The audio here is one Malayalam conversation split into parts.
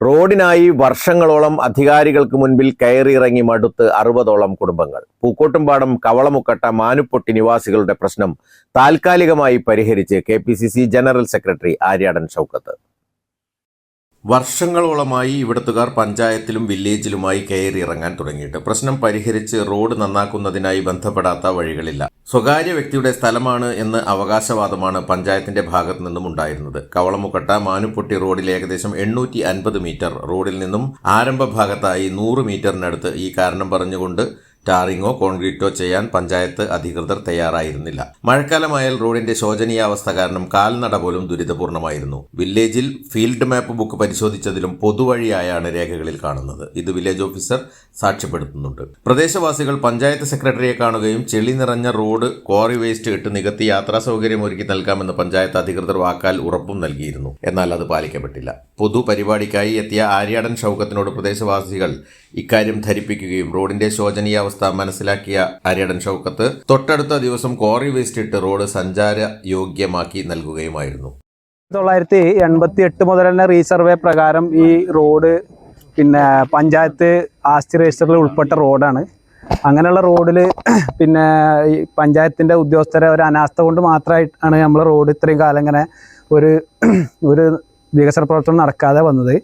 റോഡിനായി വർഷങ്ങളോളം അധികാരികൾക്ക് മുൻപിൽ കയറിയിറങ്ങി മടുത്ത് അറുപതോളം കുടുംബങ്ങൾ. പൂക്കോട്ടുംപാടം കവളമുക്കട്ട മാനുപ്പൊട്ടി നിവാസികളുടെ പ്രശ്നം താൽക്കാലികമായി പരിഹരിച്ച് K general secretary Aryadan Shoukath. വർഷങ്ങളോളമായി ഇവിടത്തുകാർ പഞ്ചായത്തിലും വില്ലേജിലുമായി കയറി ഇറങ്ങാൻ തുടങ്ങിയിട്ട്. പ്രശ്നം പരിഹരിച്ച് റോഡ് നന്നാക്കുന്നതിനായി ബന്ധപ്പെടാത്ത വഴികളില്ല. സ്വകാര്യ വ്യക്തിയുടെ സ്ഥലമാണ് എന്ന് അവകാശവാദമാണ് പഞ്ചായത്തിന്റെ ഭാഗത്തു നിന്നും ഉണ്ടായിരുന്നത്. കവളമുക്കട്ട മാനുപ്പൊട്ടി റോഡിൽ ഏകദേശം എണ്ണൂറ്റി മീറ്റർ റോഡിൽ നിന്നും ആരംഭ ഭാഗത്തായി നൂറ് മീറ്ററിനടുത്ത് ഈ കാരണം പറഞ്ഞുകൊണ്ട് ടാറിങ്ങോ കോൺക്രീറ്റോ ചെയ്യാൻ പഞ്ചായത്ത് അധികൃതർ തയ്യാറായിരുന്നില്ല. മഴക്കാലമായാൽ റോഡിന്റെ ശോചനീയാവസ്ഥ കാരണം കാൽനട പോലും ദുരിതപൂർണമായിരുന്നു. വില്ലേജിൽ ഫീൽഡ് മാപ്പ് ബുക്ക് പരിശോധിച്ചതിലും പൊതുവഴിയായാണ് രേഖകളിൽ കാണുന്നത്. ഇത് വില്ലേജ് ഓഫീസർ സാക്ഷ്യപ്പെടുത്തുന്നുണ്ട്. പ്രദേശവാസികൾ പഞ്ചായത്ത് സെക്രട്ടറിയെ കാണുകയും ചെളി നിറഞ്ഞ റോഡ് ക്വാറി വേസ്റ്റ് ഇട്ട് നികത്തി യാത്രാ സൗകര്യം ഒരുക്കി നൽകാമെന്ന് പഞ്ചായത്ത് അധികൃതർ വാക്കാൽ ഉറപ്പും നൽകിയിരുന്നു. എന്നാൽ അത് പാലിക്കപ്പെട്ടില്ല. പൊതുപരിപാടിക്കായി എത്തിയ ആര്യാടൻ ഷൗക്കത്തിനോട് പ്രദേശവാസികൾ ഇക്കാര്യം ധരിപ്പിക്കുകയും റോഡിന്റെ ശോചനീയാവസ്ഥ മനസ്സിലാക്കിയ അരിയടൻ ഷൗക്കത്ത് തൊട്ടടുത്ത ദിവസം കോറി വേസ്റ്റ് ഇട്ട് റോഡ് സഞ്ചാര യോഗ്യമാക്കി നൽകുകയുമായിരുന്നു. തൊള്ളായിരത്തി എൺപത്തി എട്ട് മുതൽ തന്നെ റീസർവേ പ്രകാരം ഈ റോഡ് പിന്നെ പഞ്ചായത്ത് ആസ്തി രജിസ്റ്ററിൽ ഉൾപ്പെട്ട റോഡാണ് അങ്ങനെയുള്ള റോഡിൽ പിന്നെ ഈ പഞ്ചായത്തിന്റെ ഉദ്യോഗസ്ഥരെ ഒരു അനാസ്ഥ കൊണ്ട് മാത്രമായിട്ടാണ് നമ്മൾ റോഡ് ഇത്രയും കാലം ഇങ്ങനെ ഒരു ഒരു വികസന പ്രവർത്തനം നടക്കാതെ വന്നത്.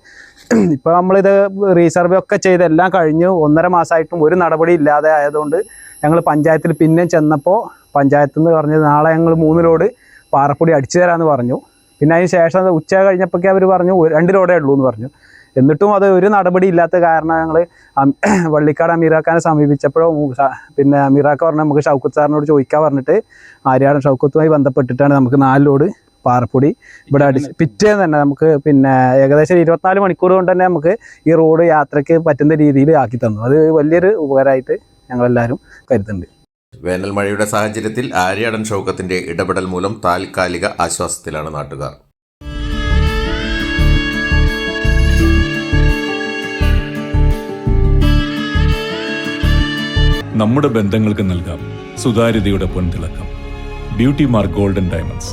ഇപ്പോൾ നമ്മളിത് റീസർവേ ഒക്കെ ചെയ്ത് എല്ലാം കഴിഞ്ഞു ഒന്നര മാസമായിട്ടും ഒരു നടപടി ഇല്ലാതെ ആയതുകൊണ്ട് ഞങ്ങൾ പഞ്ചായത്തിൽ പിന്നെ ചെന്നപ്പോൾ പഞ്ചായത്ത് എന്ന് പറഞ്ഞത് നാളെ ഞങ്ങൾ മൂന്ന് ലോഡ് പാറപ്പൊടി അടിച്ചു തരാമെന്ന് പറഞ്ഞു. പിന്നെ അതിന് ശേഷം ഉച്ച കഴിഞ്ഞപ്പോഴേ അവർ പറഞ്ഞു "ഒരു- രണ്ട് ലോഡേ ഉള്ളൂ എന്ന് പറഞ്ഞു. എന്നിട്ടും അത് ഒരു നടപടി ഇല്ലാത്ത കാരണം ഞങ്ങൾ വള്ളിക്കാട് അമീറാക്കാനെ സമീപിച്ചപ്പോഴോ പിന്നെ അമീറാക്ക പറഞ്ഞാൽ നമുക്ക് ഷൗക്കത്ത് സാറിനോട് ചോദിക്കാൻ പറഞ്ഞിട്ട് ആര്യാടൻ ഷൗക്കത്തുമായി ബന്ധപ്പെട്ടിട്ടാണ് നമുക്ക് നാല് ലോഡ് പാറപ്പൊടി. ഇവിടെ അടിച്ച് പിറ്റേന്ന് തന്നെ നമുക്ക് പിന്നെ ഏകദേശം ഇരുപത്തിനാല് മണിക്കൂർ കൊണ്ട് തന്നെ നമുക്ക് ഈ റോഡ് യാത്രയ്ക്ക് പറ്റുന്ന രീതിയിൽ ആക്കി തന്നു. അത് വലിയൊരു ഉപകാരമായിട്ട് ഞങ്ങളെല്ലാവരും കരുതുന്നുണ്ട്. വേനൽ മഴയുടെ സാഹചര്യത്തിൽ ആര്യാടൻ ഷൗക്കത്തിന്റെ ഇടപെടൽ മൂലം താൽക്കാലിക ആശ്വാസത്തിലാണ് നാട്ടുകാർ. നമ്മുടെ ബന്ധങ്ങൾക്ക് നൽകാം സുതാര്യതയുടെ പൊൻതിളക്കം. Beauty mark golden diamonds.